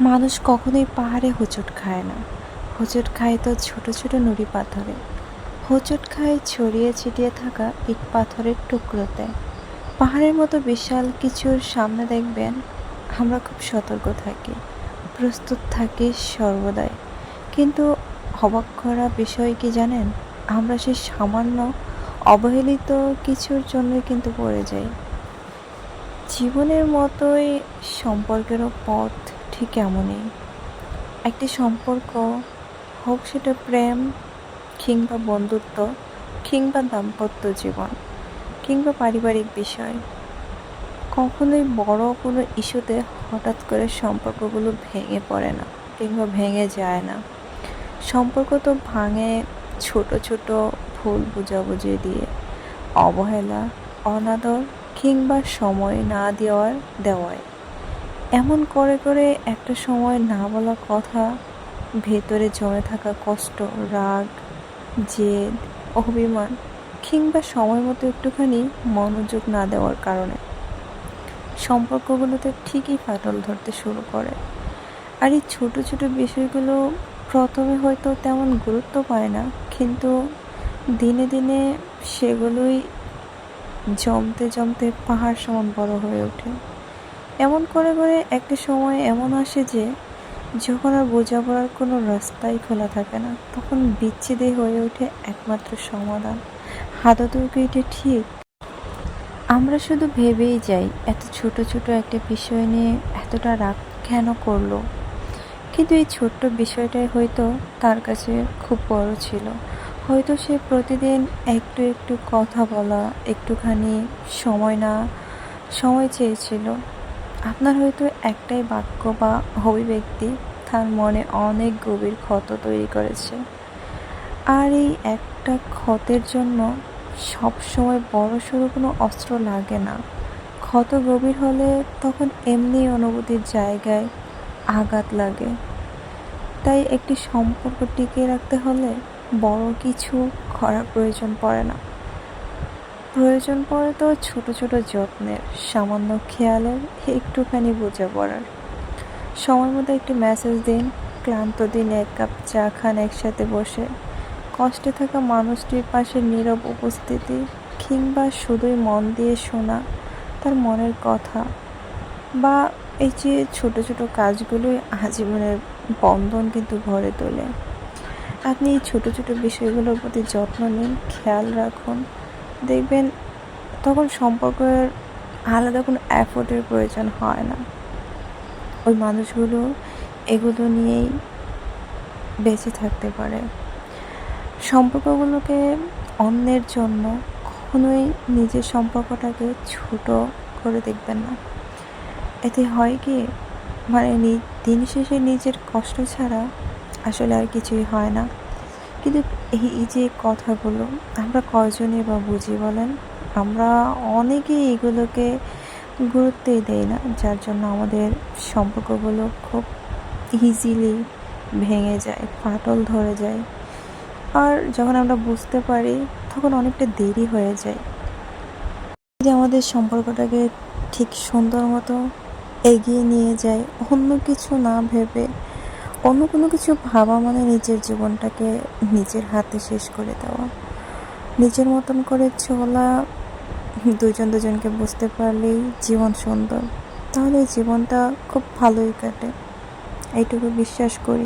মানুষ কখনোই পাহাড়ে হোঁচট খায় না। হোঁচট খায় তো ছোট ছোট নুড়ি পাথরে। হোঁচট খায় ছড়িয়ে ছিটিয়ে থাকা ইট পাথরের টুকরোতে। পাহাড়ের মতো বিশাল কিছুর সামনে দেখবেন, আমরা খুব সতর্ক থাকি, প্রস্তুত থাকি সর্বদাই। কিন্তু অবাক করা বিষয় কি জানেন? আমরা সেই সামান্য, অবহেলিত কিছুর জন্যই কিন্তু পড়ে যাই। জীবনের মতোই সম্পর্কেরও পথ ঠিক এমনই। একটি সম্পর্ক হোক সেটা প্রেম কিংবা বন্ধুত্ব কিংবা দাম্পত্য জীবন কিংবা পারিবারিক বিষয়। কখনোই বড় কোনো ইস্যুতে হঠাৎ করে সম্পর্কগুলো ভেঙে পড়ে না কিংবা ভেঙে যায় না। সম্পর্ক তো ভাঙে ছোট ছোট ভুল বুঝাবুঝি দিয়ে। অবহেলা, অনাদর কিংবা সময় না দেওয়ার দেওয়ায়। এমন করে করে একটা সময় না বলা কথা, ভেতরে জমে থাকা কষ্ট, রাগ, জেদ, অভিমান কিংবা সময় মতো একটুখানি মনোযোগ না দেওয়ার কারণে। সম্পর্কগুলোতে ঠিকই ফাটল ধরতে শুরু করে। আর এই ছোটো ছোটো বিষয়গুলো প্রথমে হয়তো তেমন গুরুত্ব পায় না, কিন্তু দিনে দিনে সেগুলোই জমতে জমতে পাহাড় সমান বড় হয়ে ওঠে। এমন করে করে একটা সময় এমন আসে যে, যখন আর বোঝাপড়ার কোনো রাস্তাই খোলা থাকে না, তখন বিচ্ছেদে হয়ে ওঠে একমাত্র সমাধান। হাততেও কি এটা ঠিক? আমরা শুধু ভেবেই যাই, এত ছোট ছোট একটা বিষয় নিয়ে এতটা রাগ কেন করল? কিন্তু এই ছোট্ট বিষয়টাই হয়তো তার কাছে খুব বড় ছিল। হয়তো সে প্রতিদিন একটু একটু কথা বলা, একটুখানি সময় না, সময় চেয়েছিল। আপনার হয়তো একটাই বাক্য বা অভিব্যক্তি তার মনে অনেক গভীর ক্ষত তৈরি করেছে। আর এই একটা ক্ষতের জন্য সব সময় বড় সড়ো কোনো অস্ত্র লাগে না। ক্ষত গভীর হলে তখন এমনি অনুভূতির জায়গায় আঘাত লাগে। তাই একটি সম্পর্ক টিকিয়ে রাখতে হলে বড় কিছু করার প্রয়োজন পড়ে না। প্রয়োজন পড়ে তো ছোট ছোট যত্নের, সামান্য খেয়ালের একটুখানি বোঝা পড়ার। সময় মতো একটি মেসেজ দিন, ক্লান্ত দিন এক কাপ চা খান একসাথে বসে। কষ্টে থাকা মানুষটির পাশে নীরব উপস্থিতি কিংবা শুধুই মন দিয়ে শোনা তার মনের কথা বা এই যে ছোট ছোট কাজগুলোই আজীবনের বন্ধন কিন্তু ভরে তোলে। আপনি এই ছোটো ছোটো বিষয়গুলোর প্রতি যত্ন নিন, খেয়াল রাখুন দেখবেন তখন সম্পর্কের আলাদা কোনো অ্যাফোর্টের প্রয়োজন হয় না। ওই মানুষগুলো এগুলো নিয়েই বেঁচে থাকতে পারে। সম্পর্কগুলোকে অন্যের জন্য কখনোই নিজের সম্পর্কটাকে ছোট করে দেখবেন না। এতে হয় কি? মানে দিন শেষে নিজের কষ্ট ছাড়া আসলে আর কিছুই হয় না। কিন্তু এই যে কথাগুলো, আমরা কয়জনই বা বুঝি বলেন? আমরা অনেকেই এগুলোকে গুরুত্বই দেই না, যার জন্য আমাদের সম্পর্কগুলো খুব ইজিলি ভেঙে যায়, ফাটল ধরে যায়। আর যখন আমরা বুঝতে পারি, তখন অনেকটা দেরি হয়ে যায়। যে আমাদের সম্পর্কটাকে ঠিক সুন্দর মতো এগিয়ে নিয়ে যায়, অন্য কিছু না ভেবে অন্য কোনো কিছু ভাবা মানে নিজের জীবনটাকে নিজের হাতে শেষ করে দেওয়া। নিজের মতন করে চলা দুজন দুজনকে বুঝতে পারলেই জীবন সুন্দর। তাহলে জীবনটা খুব ভালোই কাটে। এইটুকু বিশ্বাস করি।